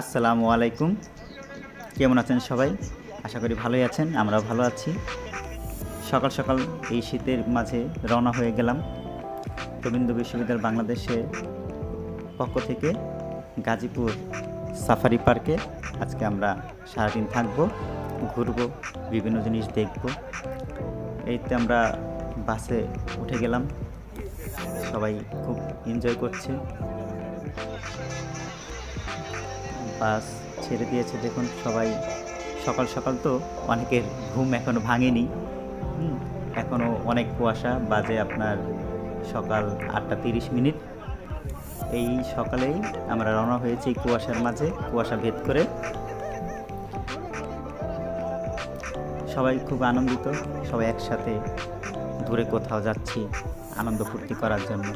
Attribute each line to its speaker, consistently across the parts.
Speaker 1: আসসালামু আলাইকুম। কেমন আছেন সবাই? আশা করি ভালোই আছেন, আমরাও ভালো আছি। সকাল সকাল এই শীতের মাঝে রওনা হয়ে গেলাম রবীন্দ্র বিশ্ববিদ্যালয় বাংলাদেশের পক্ষ থেকে গাজীপুর সাফারি পার্কে। আজকে আমরা সারাদিন থাকব, ঘুরবো, বিভিন্ন জিনিস দেখব। এইতে আমরা বাসে উঠে গেলাম। সবাই খুব এনজয় করছে। বাস ছেড়ে দিয়েছে। দেখুন সবাই, সকাল সকাল তো অনেকের ঘুম এখনও ভাঙেনি। এখনও অনেক কুয়াশা, বাজে আপনার সকাল আটটা তিরিশ মিনিট। এই সকালেই আমরা রওনা হয়েছি কুয়াশার মাঝে, কুয়াশা ভেদ করে। সবাই খুব আনন্দিত, সবাই একসাথে দূরে কোথাও যাচ্ছি, আনন্দ ফুর্তি করার জন্য।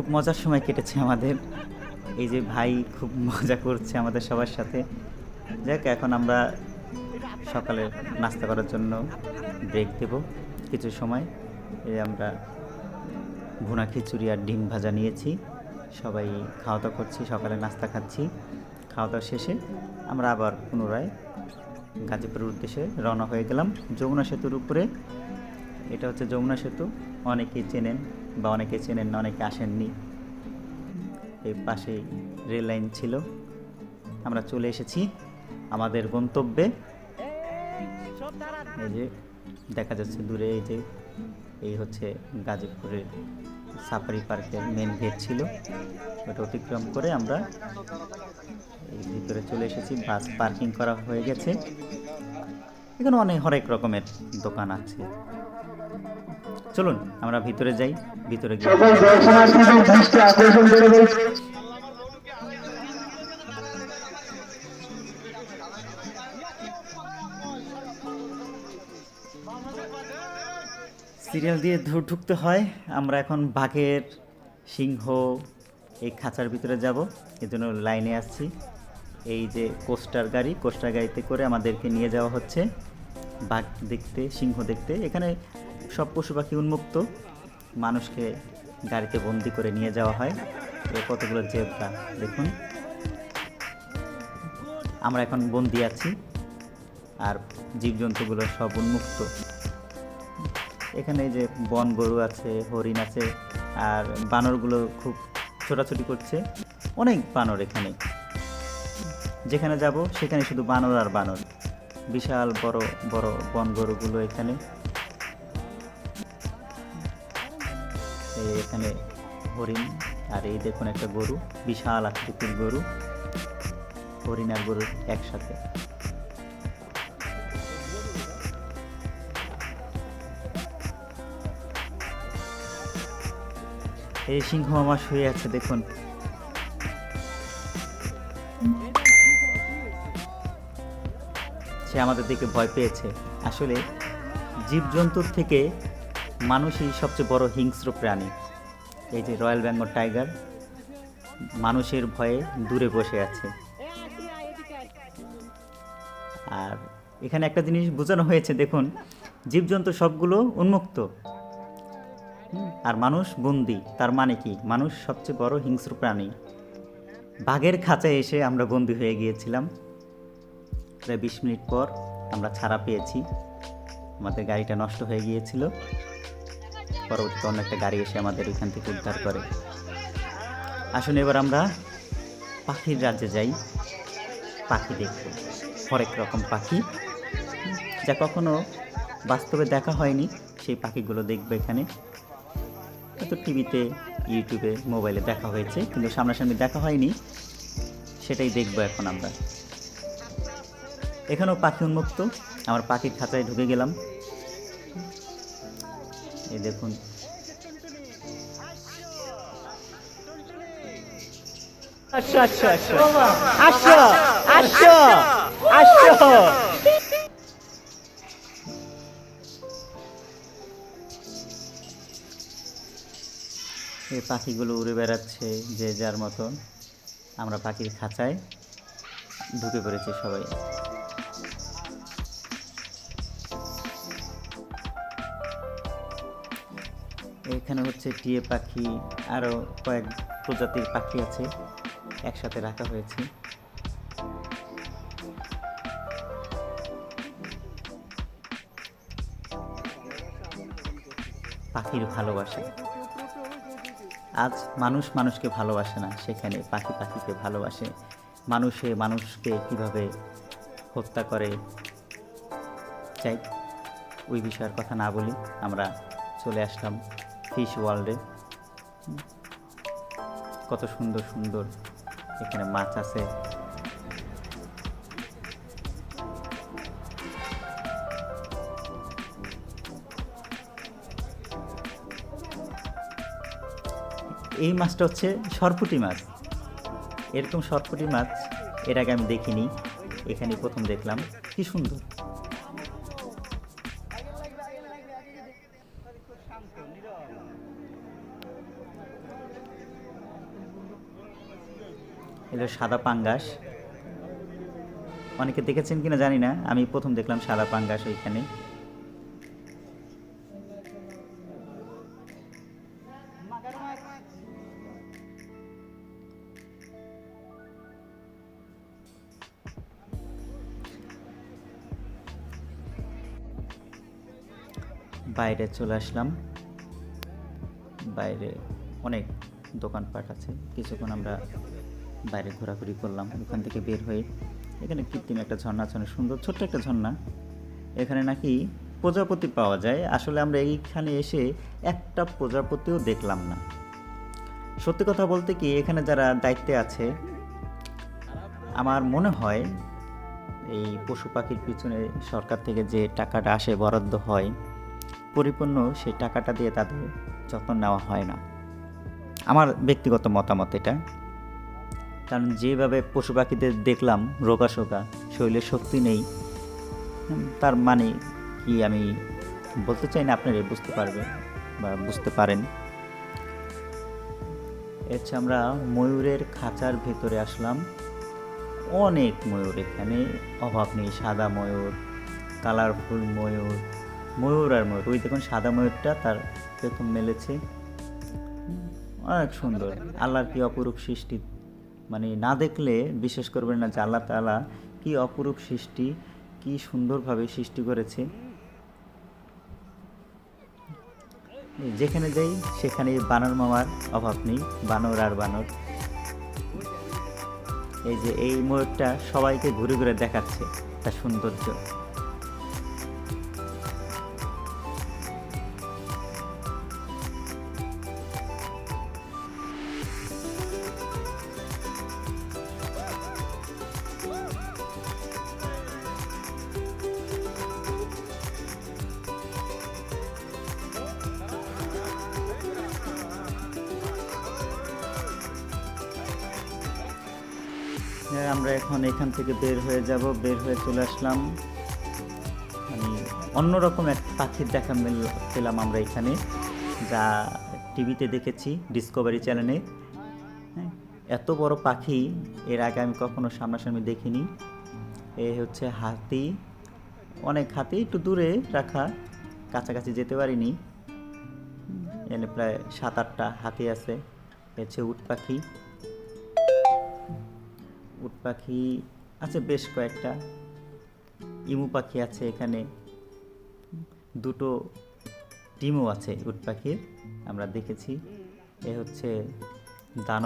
Speaker 1: খুব মজার সময় কেটেছে আমাদের। এই যে ভাই খুব মজা করছে আমাদের সবার সাথে। যাক, এখন আমরা সকালে নাস্তা করার জন্য ব্রেক দেব কিছু সময়। এই আমরা ভুনা খিচুড়ি আর ডিম ভাজা নিয়েছি। সবাই খাওয়া দাওয়া করছি, সকালে নাস্তা খাচ্ছি। খাওয়া দাওয়া শেষে আমরা আবার পুনরায় গাজীপুরের উদ্দেশ্যে রওনা হয়ে গেলাম। যমুনা সেতুর উপরে। এটা হচ্ছে যমুনা সেতু। অনেকেই চেনেন বা অনেকে চেনেন না, অনেকে আসেননি। এই পাশেই রেল লাইন ছিল। আমরা চলে এসেছি আমাদের গন্তব্যে। এই যে দেখা যাচ্ছে দূরে এই যে, এই হচ্ছে গাজীপুরের সাফারি পার্কের মেন গেট ছিল। ওটা অতিক্রম করে আমরা এই ভিতরে চলে এসেছি। বাস পার্কিং করা হয়ে গেছে। এখানে অনেক হরেক রকমের দোকান আছে। চলুন আমরা ভিতরে যাই ভিতরে গিয়ে। সিরিয়াল দিয়ে ঢুকতে হয়। আমরা এখন বাঘের সিংহ এই খাঁচার ভিতরে যাব। এই জন্য লাইনে আসছি। এই যে কোস্টার গাড়ি কোস্টার গাড়িতে করে আমাদেরকে নিয়ে যাওয়া হচ্ছে। বাঘ দেখতে সিংহ দেখতে। এখানে সব পশু পাখি উন্মুক্ত। মানুষকে গাড়িতে বন্দি করে নিয়ে যাওয়া হয়। এই কতগুলো জেব্রা, দেখুন। আমরা এখন বন্দি আছি আর জীবজন্তুগুলো সব উন্মুক্ত। এখানে যে বন গরু আছে, হরিণ আছে, আর বানরগুলো খুব ছোটাছুটি করছে। অনেক বানর এখানে। যেখানে যাব, সেখানে শুধু বানর আর বানর। বিশাল বড় বড় বন গরুগুলো এখানে। এখানে হরিণ আর এই দেখুন একটা গরু, বিশাল আকৃতির গরু। হরিণ আর গরু একসাথে। এই সিংহ আমার শুয়ে আছে, দেখুন। সে আমাদের দিকে ভয় পেয়েছে। আসলে জীবজন্তুর থেকে মানুষই সবচেয়ে বড় হিংস্র প্রাণী। এই যে রয়্যাল বেঙ্গল টাইগার, মানুষের ভয়ে দূরে বসে আছে। আর এখানে একটা জিনিস বোঝানো হয়েছে, দেখুন, জীবজন্তু সবগুলো উন্মুক্ত। আর মানুষ বন্দি, তার মানে কি? মানুষ সবচেয়ে বড় হিংস্র প্রাণী। বাঘের খাঁচায় এসে আমরা বন্দি হয়ে গিয়েছিলাম। প্রায় বিশ মিনিট পর আমরা ছাড়া পেয়েছি। আমাদের গাড়িটা নষ্ট হয়ে গিয়েছিল। পরবর্তীতে অন্য একটা গাড়ি এসে আমাদের এখান থেকে উদ্ধার করে। আসুন এবার আমরা পাখির রাজ্যে যাই। পাখি দেখব। হরেক রকম পাখি। যা কখনো বাস্তবে দেখা হয়নি। সেই পাখিগুলো দেখবে এখানে। হয়তো টিভিতে, ইউটিউবে, মোবাইলে দেখা হয়েছে, কিন্তু সামনাসামনি দেখা হয়নি। সেটাই দেখব এখন আমরা। এখানেও পাখি উন্মুক্ত। আমার পাখির খাঁচায় ঢুকে গেলাম। এই দেখুন। এই পাখিগুলো উড়ে বেড়াচ্ছে যে যার মতন। আমরা পাখির খাঁচায় ঢুকে পড়েছে সবাই। এখানে হচ্ছে টিয়ে পাখি আরও কয়েক প্রজাতির পাখি আছে একসাথে রাখা হয়েছে। পাখির ভালোবাসা। আজ মানুষ মানুষকে ভালোবাসে না, সেখানে পাখি পাখিকে ভালোবাসে। মানুষে মানুষকে কীভাবে হত্যা করে চাই ওই বিষয়ের কথা না বলি, আমরা চলে আসলাম। ফিশ ওয়ার্ল্ডে কত সুন্দর সুন্দর এখানে মাছ আছে। এই মাছটা হচ্ছে সরপুটি মাছ। এরকম সরপুটি মাছ এর আগে আমি দেখিনি। এখানে প্রথম দেখলাম। কি সুন্দর। এলো সাদা পাঙ্গাস। অনেকে দেখেছেন কিনা জানি না, আমি প্রথম দেখলাম সাদা পাঙ্গাস ওইখানে বাইরে চলে আসলাম। বাইরে অনেক দোকানপাট আছে, কিছুক্ষণ আমরা বাইরে ঘোরাঘুরি করলাম, ওখান থেকে বের হয়ে এখানে কৃত্রিম একটা ঝর্ণা আছে, অনেক সুন্দর, ছোট্ট একটা ঝর্ণা। এখানে নাকি প্রজাপতি পাওয়া যায়। আসলে আমরা এইখানে এসে একটা প্রজাপতিও দেখলাম না। সত্যি কথা বলতে কি, এখানে যারা দায়িত্বে আছে, আমার মনে হয় এই পশু পাখির পিছনে সরকার থেকে যে টাকাটা আসে, বরাদ্দ হয়, পরিপূর্ণ সেই টাকাটা দিয়ে তাদের যত্ন নেওয়া হয় না। আমার ব্যক্তিগত মতামত এটা। কারণ যেভাবে পশু পাখিদের দেখলাম, রোগাশোকা, শরীরে শক্তি নেই তার মানে কি আমি বলতে চাই না আপনারা বুঝতে পারবে বা বুঝতে পারেন। হচ্ছে আমরা ময়ূরের খাঁচার ভেতরে আসলাম। অনেক ময়ূর এখানে, অভাব নেই, সাদা ময়ূর, কালারফুল ময়ূর ময়ূর আর ময়ূর। ওই দেখুন সাদা ময়ূরটা, তার প্রথম মেলেছে। অনেক সুন্দর, আল্লাহর কি অপরূপ সৃষ্টি। মানে না দেখলে বিশ্বাস করবেন না যে আল্লাহ তালা কি অপরূপ সৃষ্টি, কি সুন্দরভাবে সৃষ্টি করেছে। যেখানে যাই, সেখানে বানর মামার অভাব নেই, বানর আর বানর। এই যে এই ময়ূরটা সবাইকে ঘুরে ঘুরে দেখাচ্ছে, তার সৌন্দর্য। আমরা এখন এখান থেকে বের হয়ে যাব, বের হয়ে চলে আসলাম। মানে অন্যরকম এক পাখির দেখা পেলাম আমরা এখানে, যা টিভিতে দেখেছি ডিসকভারি চ্যানেলে এত বড় পাখি, এর আগে আমি কখনো সামনাসামনি দেখিনি। এ হচ্ছে হাতি। অনেক হাতি, একটু দূরে রাখা, কাছাকাছি যেতে পারিনি। এখানে প্রায় সাত আটটা হাতি আছে। এ হচ্ছে উট পাখি। উট পাখি আছে, বেশ কয়েকটা। ইমু পাখি আছে এখানে। দুটো ডিমও আছে উট পাখির, আমরা দেখেছি। এ হচ্ছে দানব